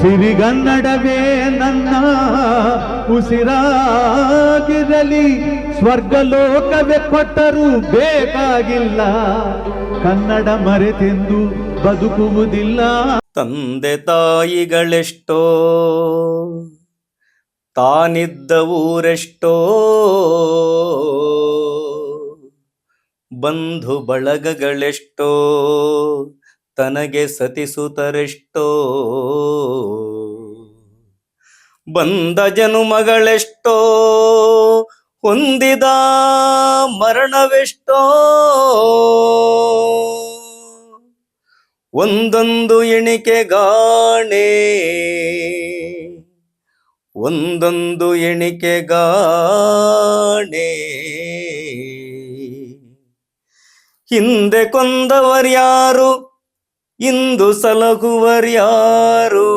ಸಿರಿಗನ್ನಡವೇ ನನ್ನ ಉಸಿರಾಗಿರಲಿ, ಸ್ವರ್ಗಲೋಕವೇ ಕೊಟ್ಟರೂ ಬೇಕಾಗಿಲ್ಲ. ಕನ್ನಡ ಮರೆತೆಂದು ಬದುಕುವುದಿಲ್ಲ. ತಂದೆ ತಾಯಿಗಳೆಷ್ಟೋ, ತಾನಿದ್ದ ಊರೆಷ್ಟೋ, ಬಂಧು ಬಳಗಗಳೆಷ್ಟೋ ತನಗೆ ಸತಿಸುತ್ತರೆಷ್ಟೋ? ಬಂದ ಜನುಮಗಳೆಷ್ಟೋ? ಹೊಂದಿದ ಮರಣವೆಷ್ಟೋ? ಒಂದೊಂದು ಎಣಿಕೆ ಗಾಣೆ ಒಂದೊಂದು ಎಣಿಕೆ ಗಾಣೆ. ಹಿಂದೆ ಕೊಂದವರ್ಯಾರು ಇಂದು ಸಲಹುವರ್ಯಾರು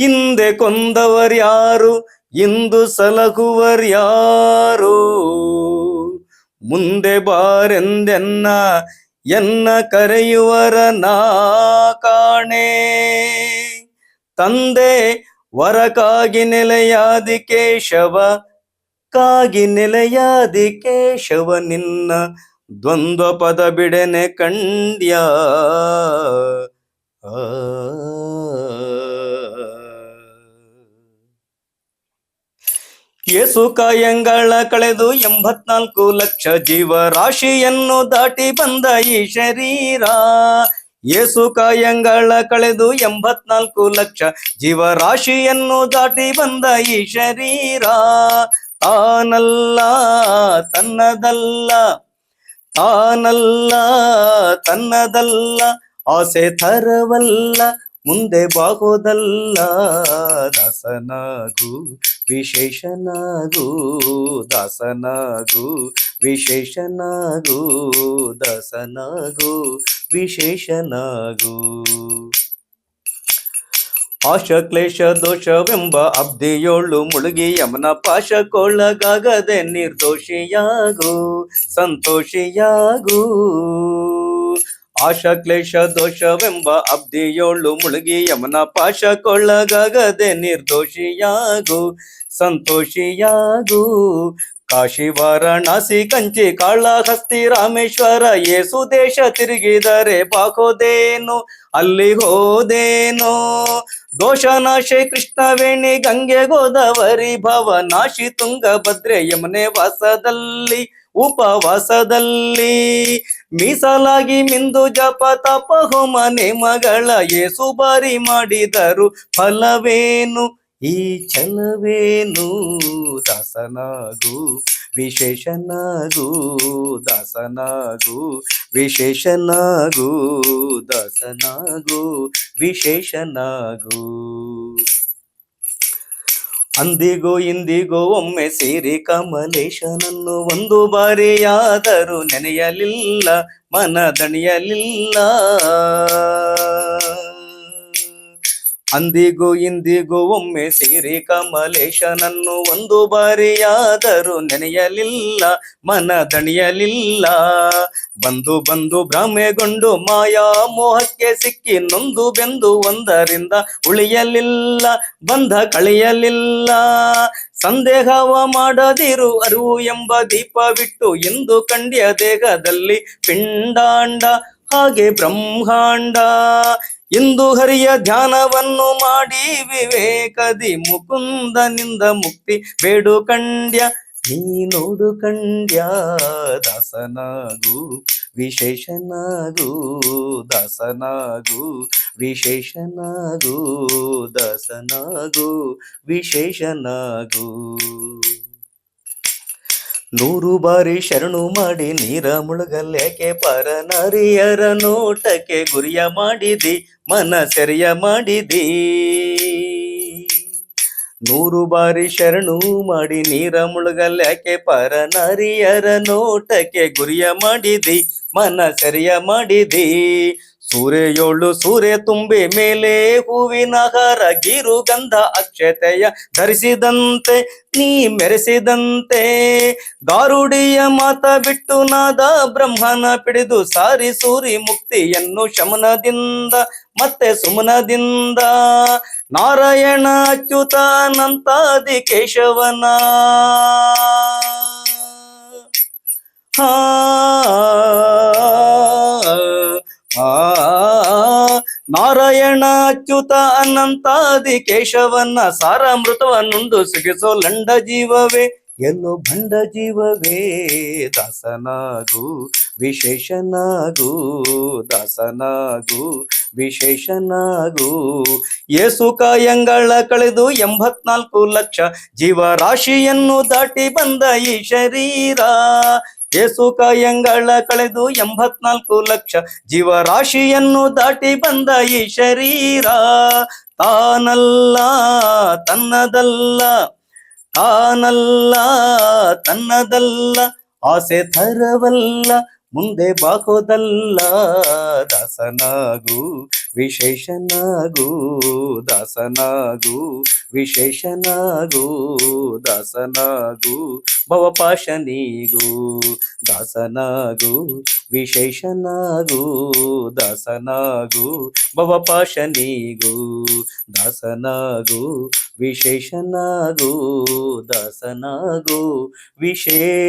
ಹಿಂದೆ ಕೊಂದವರ್ಯಾರು, ಇಂದು ಸಲಹುವರ್ಯಾರು ಮುಂದೆ ಬಾರೆಂದೆನ್ನ, ಎನ್ನ ಕರೆಯುವರ ನಾ ಕಾಣೆ. ತಂದೆ, ವರಕಾಗಿ ನೆಲೆಯಾದಿ ಕೇಶವ, ಕಾಗಿ ನೆಲೆಯಾದಿ ಕೇಶವ ನಿನ್ನ ದ್ವಂದ್ವ ಪದ ಬಿಡೆನೆ ಕಂಡ್ಯ. ಯೇಸು ಕಾಯಂಗಳ ಕಳೆದು ಎಂಬತ್ನಾಲ್ಕು ಲಕ್ಷ ಜೀವರಾಶಿಯನ್ನು ದಾಟಿ ಬಂದ ಈ ಶರೀರ. ಯೇಸು ಕಾಯಂಗಳ ಕಳೆದು ಎಂಬತ್ನಾಲ್ಕು ಲಕ್ಷ ಜೀವರಾಶಿಯನ್ನು ದಾಟಿ ಬಂದ ಈ ಶರೀರ. ತಾನಲ್ಲ, ತನ್ನದಲ್ಲ. ತಾನಲ್ಲ ತನ್ನದಲ್ಲ ಆಸೆ ತರವಲ್ಲ ಮುಂದೆ ಬಾಗೋದಲ್ಲ ದಾಸನಾಗು ವಿಶೇಷನಾಗು ದಾಸನಾಗು ವಿಶೇಷನಾಗು ದಾಸನಾಗು ವಿಶೇಷನಾಗು. ಆಶ ಕ್ಲೇಶ ದೋಷವೆಂಬ ಅಬ್ಧಿಯೋಳು ಮುಳುಗಿ ಯಮನ ಪಾಶಕ್ಕೊಳಗಾಗದೆ ನಿರ್ದೋಷಿಯಾಗು, ಸಂತೋಷಿಯಾಗು. ಆಶ ಕ್ಲೇಶ ದೋಷವೆಂಬ ಅಬ್ಧಿಯೋಳು ಮುಳುಗಿ ಯಮನ ಪಾಶಕ್ಕೊಳಗಾಗದೆ ನಿರ್ದೋಷಿಯಾಗು, ಸಂತೋಷಿಯಾಗು. ಕಾಶಿ ವಾರಣಾಸಿ ಕಂಚಿ ಕಾಳಹಸ್ತಿ ರಾಮೇಶ್ವರ ಏಸು ದೇಶ ತಿರುಗಿದರೆ ಬಾಕೋದೇನು ಅಲ್ಲಿ ಹೋದೇನೋ? ದೋಷನಾಶೆ ಕೃಷ್ಣವೇಣಿ ಗಂಗೆ ಗೋದಾವರಿ ಭವ ನಾಶಿ ತುಂಗಭದ್ರೆ ಯಮನೆ ವಾಸದಲ್ಲಿ, ಉಪವಾಸದಲ್ಲಿ. ಮೀಸಲಾಗಿ ಮಿಂದು ಜಪ ತಪ ಹೋಮ ಮಗಳ ಏಸು ಬಾರಿ ಮಾಡಿದರು ಫಲವೇನು? ಈ ಚಲವೇನು ದಾಸನಾಗು, ವಿಶೇಷನಾಗು ದಾಸನಾಗು ವಿಶೇಷನಾಗು ದಾಸನಾಗು, ವಿಶೇಷನಾಗು. ಅಂದಿಗೂ ಇಂದಿಗೂ ಒಮ್ಮೆ ಸೇರಿ ಕಮಲೇಶನನ್ನು ಒಂದು ಬಾರಿಯಾದರೂ ನೆನೆಯಲಿಲ್ಲ ಮನ ದಣಿಯಲಿಲ್ಲ ಅಂದಿಗೂ ಇಂದಿಗೂ ಒಮ್ಮೆ ಸೇರಿ ಕಮಲೇಶನನ್ನು ಒಂದು ಬಾರಿಯಾದರೂ ನೆನೆಯಲಿಲ್ಲ ಮನ ದಣಿಯಲಿಲ್ಲ ಬಂದು ಬಂದು ಭ್ರಮೆಗೊಂಡು ಮಾಯಾ ಮೋಹಕ್ಕೆ ಸಿಕ್ಕಿ ನೊಂದು ಬೆಂದು ಒಂದರಿಂದ ಉಳಿಯಲಿಲ್ಲ, ಬಂಧ ಕಳೆಯಲಿಲ್ಲ. ಸಂದೇಹವ ಮಾಡದಿರು ಅರಿವು ಎಂಬ ದೀಪವಿಟ್ಟು ಎಂದು ಕಂಡ್ಯ ದೇಹದಲ್ಲಿ ಪಿಂಡಾಂಡ, ಹಾಗೆ ಬ್ರಹ್ಮಾಂಡ. ಇಂದು ಹರಿಯ ಧ್ಯಾನವನ್ನು ಮಾಡಿ ವಿವೇಕದಿ ಮುಕುಂದನಿಂದ ಮುಕ್ತಿ. ಬೇಡು ಕಂಡ್ಯ ನೀ ನೋಡು ಕಂಡ್ಯ ದಾಸನಾಗು, ವಿಶೇಷನಾಗು ದಾಸನಾಗು ವಿಶೇಷನಾಗು ದಾಸನಾಗು, ವಿಶೇಷನಾಗು. ನೂರು ಬಾರಿ ಶರಣು ಮಾಡಿ ನೀರ ಮುಳುಗಲ್ಲೇಕೆ ಪರನರಿಯರ ನೋಟಕ್ಕೆ ಗುರಿಯ ಮಾಡಿದಿ ಮನ ಸೆರೆಯ ಮಾಡಿದಿ. ನೂರು ಬಾರಿ ಶರಣು ಮಾಡಿ ನೀರ ಮುಳುಗಲ್ಲೇಕೆ ಪರನರಿಯರ ನೋಟಕ್ಕೆ ಗುರಿಯ ಮಾಡಿದಿ ಮನ ಸೆರೆಯ ಮಾಡಿದಿ. ಸೂರ್ಯೋಳು ಸೂರೆ ತುಂಬಿ ಮೇಲೆ ಹೂವಿನ ಹರ ಗಿರು ಗಂಧ ಅಕ್ಷತೆಯ ಧರಿಸಿದಂತೆ, ನೀ ಮೆರೆಸಿದಂತೆ. ಗಾರುಡಿಯ ಮಾತ ಬಿಟ್ಟು ನಾದ ಬ್ರಹ್ಮನ ಪಿಡಿದು ಸಾರಿ ಸೂರಿ ಮುಕ್ತಿಯನ್ನು ಶಮನದಿಂದ, ಮತ್ತೆ ಸುಮನದಿಂದ. ನಾರಾಯಣ ಅಚ್ಯುತ ಅನಂತಾದಿ ಕೇಶವನ. ಹಾ ನಾರಾಯಣ ಅಚ್ಯುತ ಅನಂತಾದಿ ಕೇಶವನ್ನ ಸಾರಾಮೃತವನ್ನುಂಡು ಸಿಗಿಸೋ ಲಂಡ ಜೀವವೇ, ಎಲ್ಲೋ ಭಂಡ ಜೀವವೇ, ದಾಸನಾಗು, ವಿಶೇಷನಾಗು ದಾಸನಾಗು, ವಿಶೇಷನಾಗು. ಏಸು ಕಾಯಂಗಳ ಕಳೆದು ಎಂಬತ್ನಾಲ್ಕು ಲಕ್ಷ ಜೀವರಾಶಿಯನ್ನು ದಾಟಿ ಬಂದ ಈ ಶರೀರ. ಏಸು ಕಾಯಂಗಳ ಕಳೆದು ಎಂಬತ್ನಾಲ್ಕು ಲಕ್ಷ ಜೀವರಾಶಿಯನ್ನು ದಾಟಿ ಬಂದ ಈ ಶರೀರ, ತಾನಲ್ಲ, ತನ್ನದಲ್ಲ ತಾನಲ್ಲ, ತನ್ನದಲ್ಲ, ಆಸೆ ತರವಲ್ಲ ಮುಂದೆ ಬಾಕೋದಲ್ಲ ದಾಸನಾಗು ವಿಶೇಷನಾಗು ದಾಸನಾಗು ವಿಶೇಷನಾಗು ದಾಸನಾಗು ಭವಪಾಶನಿಗೂ ದಾಸನಾಗು ವಿಶೇಷನಾಗು ದಾಸನಾಗು ಭವಪಾಶನಿಗೂ ದಾಸನಾಗು ವಿಶೇಷನಾಗು ದಾಸನಾಗು ವಿಶೇಷನಾಗು.